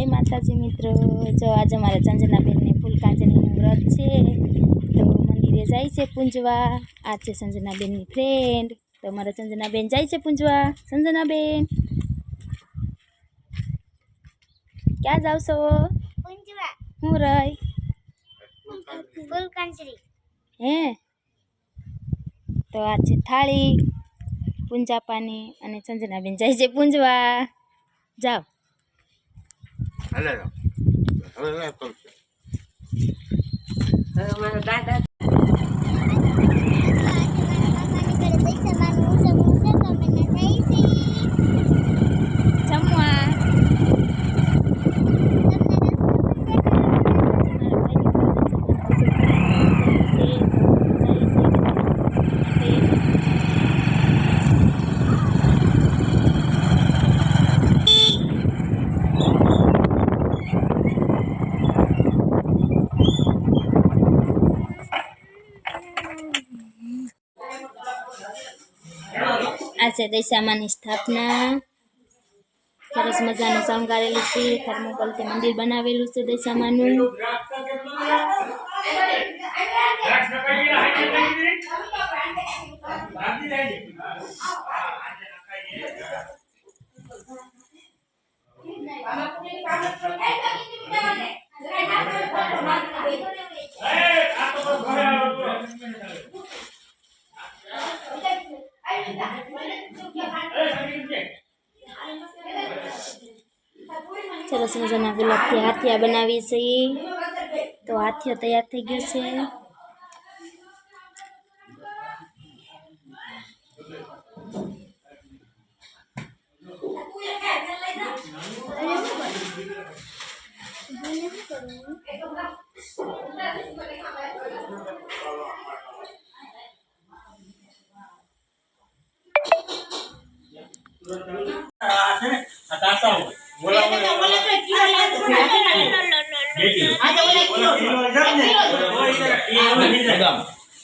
જય માતાજી મિત્રો. જો આજે મારા સંજનાબેનને ફૂલ કાંચનીનું વ્રત છે તો મંદિરે જાય છે પૂંજવા. આ છે સંજનાબેનની ફ્રેન્ડ તો મારા સંજનાબેન જાય છે પૂંજવા. સંજનાબેન ક્યાં જાવ છો? પૂંજવા. હું રહી? ફૂલ હે? તો આ છે થાળી પૂંજા પાની અને સંજનાબેન જાય છે પૂંજવા. જાઓ. હવે હવે કરું છું. જમવા આ છે દૈસામાની સ્થાપના. સરસ મજાનું શણગારેલું છે. થર્મોકોલથી મંદિર બનાવેલું છે દશામાનું. સરસ મજાના ગુલાબથી હાથિયા બનાવી છે તો હાથિયો તૈયાર થઈ ગયો છે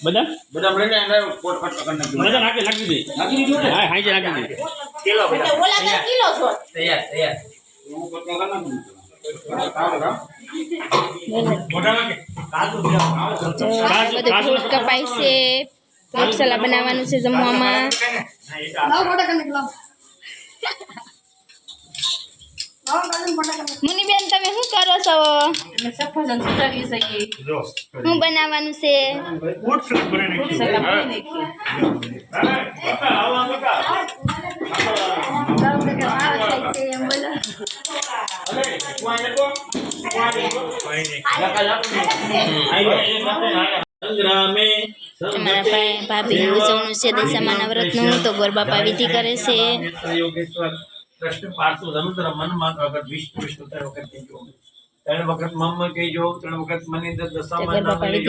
બધા બધા મળીને એને પોટ પટ કરી નાખ્યું. નાખી નાખી દે નાખી દીધું ને? હા હાઈ નાખી દે કેલો બધા. તૈયાર તૈયાર હું પોટ કરી નાખું. સારું, હા? તો આ બધું કપાય છે ફ્રૂટ બનાવવાનું છે જમવામાં મુનિબેન તમે શું કરો છો સફરજન સુધારી શકીએ શું બનાવવાનું છે ભાભી તમારા ભાઈ ભાભીનું ઉજવણું છે દશામાના વ્રતનું તો ગોરબાપા વિધિ કરે છે યોગેશ્વર કૃષ્ણ પાર્થુ રમુદ્ર મનમાં વખત વિષ્ણુ વિષ્ણુ ત્રણ વખત કહેજો. ત્રણ વખત મમ્મ કહેજો ત્રણ વખત મનિન્દર અંદર દશામાં નામ ભાઈ.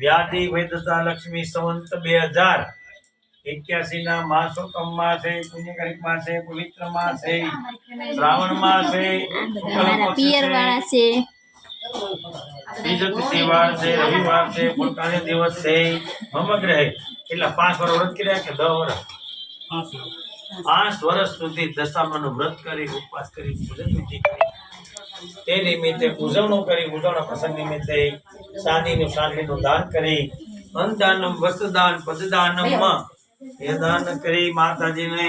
વ્યાધિ વૈદતા લક્ષ્મી સંવંત બે હજાર. એક્યાસી ના માસોત્તમ માસે પુણ્યકારિક માસે પવિત્ર માસે શ્રાવણ માસે પિયર વાળા છે. બીજો તહેવાર છે રવિવાર છે પોતાનો દિવસ છે મમગ્રહ એટલે પાંચ વર્ષ વ્રત કર્યા કે દસ વર્ષ પાંચ વર્ષ સુધી દશામાનું વ્રત કરી ઉપવાસ કરી તે નિમિત્તે ઉજવણું કરી ઉજવણા પ્રસંગ નિમિત્તે સાદીનું સાદીનું દાન કરી. અન્નદાનમ વસ્ત્રદાન પદદાનમ એ દાન કરી માતાજીને.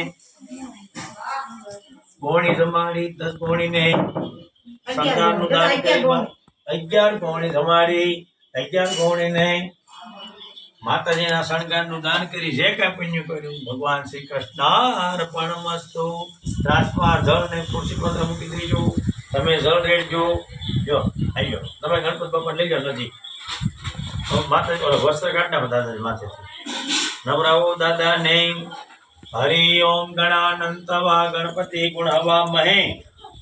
ગોળી જમાડી દસ ગોળીને. સંતાનનું દાન કરી. અગિયાર ગોળી જમાડી અગિયાર ગોળીને માતાજીના શણગારનું દાન કરી જે કાંઈ પુણ્ય કર્યું, ભગવાન શ્રી કૃષ્ણ અર્પણમસ્તુ રાસમાં જળ ને ખુરશી પત્ર મૂકી દેજો. તમે જળ રેડજો. જો આવ્યો તમે ગણપત બાપા લઈ જાઓ હવે માતાજી, ઓલો વસ્ત્ર કાઢના બધા માથે. નવરાવો દાદા ને હરિ ઓમ ગણાનંત વા ગણપતિ ગુણ હવા મહે.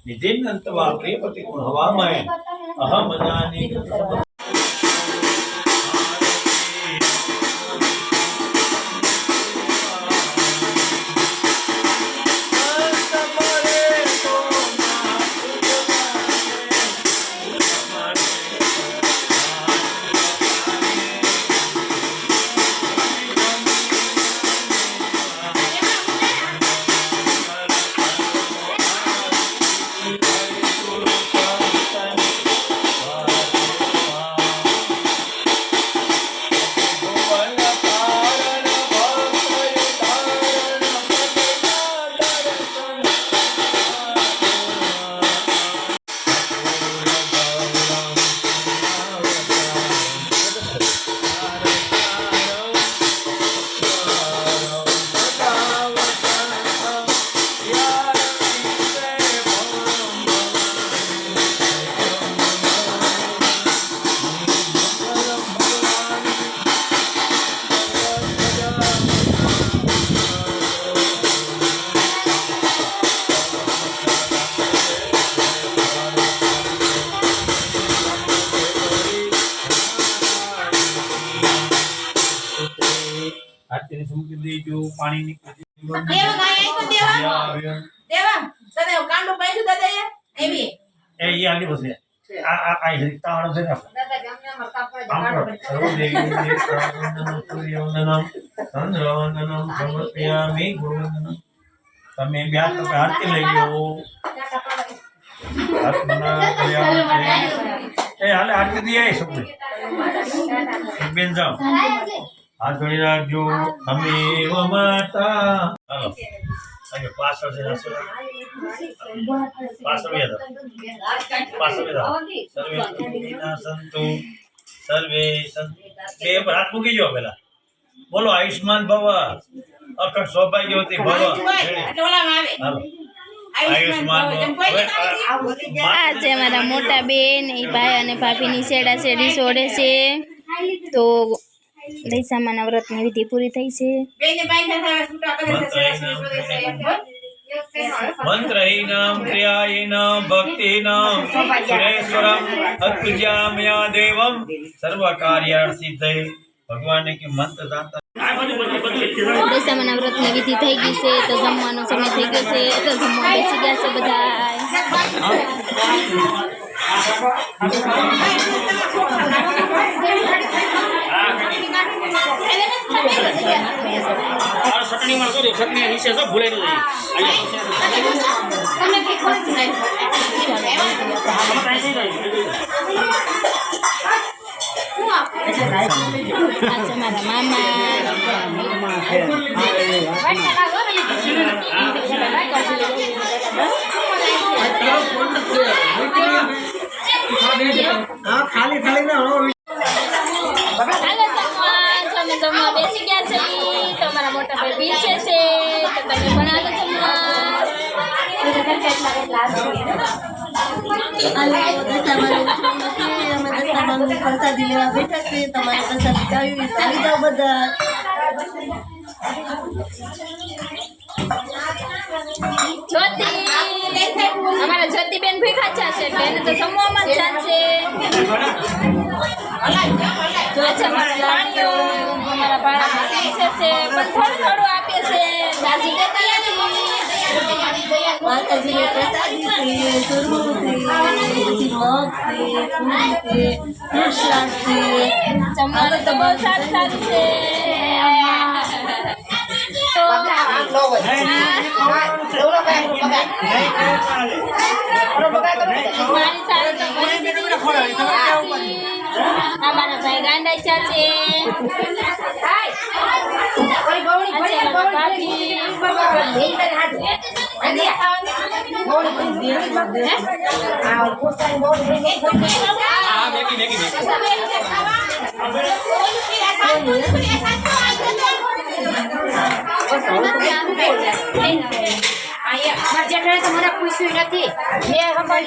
નિધિનંત વા પ્રિયપતિ ગુણ હવા મહે. أهمنا દેજો પાણીની દેવા ગાય આઈ તો દેવા? દેવા તને કાંડો બાંધ્યું દાદા એવી એ ઈ આગળ બસે આ આ આ ઈ તાણો છે ને દાદા ગામને અમાર કાપડ આમ કરો સર્વદેવી દેવતાવંદનમ સૂર્યવંદનમ ચંદ્રવંદનમ સમર્પયામિ ગુરુવંદનમ તમે બે હાથ આરતી લઈ ગયો બનાવ્યા છે. એ હાલે આરતી દી આવી શકું એક બેન જાઓ. હાથ જોડી રાખજો અમે માતા. હાલો. આજે પાછળ છે પાછળ પાછળ બેસો. સર્વે સુખીના સંતુ સર્વે સંતુ બે પર હાથ મૂકી જાઓ પેલા. બોલો આયુષ્માન ભવ. અખંડ સૌભાગ્યવતી ભવ. આ છે અમારા મોટા બેન એ ભાઈ અને ભાભીની શેડા શેડી છોડે છે. તો દૈસામાના વ્રતની વિધિ પૂરી થઈ છે. બેને બાંધ્યા છે, છૂટા કરે છે, સરસ સરસ બધે છે. મંત્રહીનામ ક્રિયાહીનામ ભક્તિનામ સુરેશ્વરમ અત્પૂજ્યામ્યા દેવમ સર્વકાર્યાર્થ સિદ્ધે ભગવાને કે મંત્ર જાણતા દૈસામાના વ્રતની વિધિ થઈ ગઈ છે તો જમવાનો સમય થઈ ગયો છે તો જમવા બેસી ગયા છે બધા કરી ચટણી નીચે તો ભૂલે નહીં તમને કઈ ખોટું નહીં. આ છે મારા મામા હાલો લેવા બેઠા છે, તમારે પ્રસાદી અમારા જ્યોતિબેન ભીખા છે, બેન તો સમૂહમાં જ ચાલશે અમારા ભાડા છે પણ થોડું થોડું આપે છે. માતાજીને પ્રસાદી છે ચૂરમું છે પછી મગ છે પૂરી છે ફ્રૂટ છે તો બહુ સારું સારું છે મારી સારી તો બની દીધી છે. અમારા ભાઈ ગાંડા ચા છે અચ્છા, મારા ભાભી. હા મેગી મેગી મેગી મારા જેઠાણે તો મને પૂછ્યું નથી મેં ખબર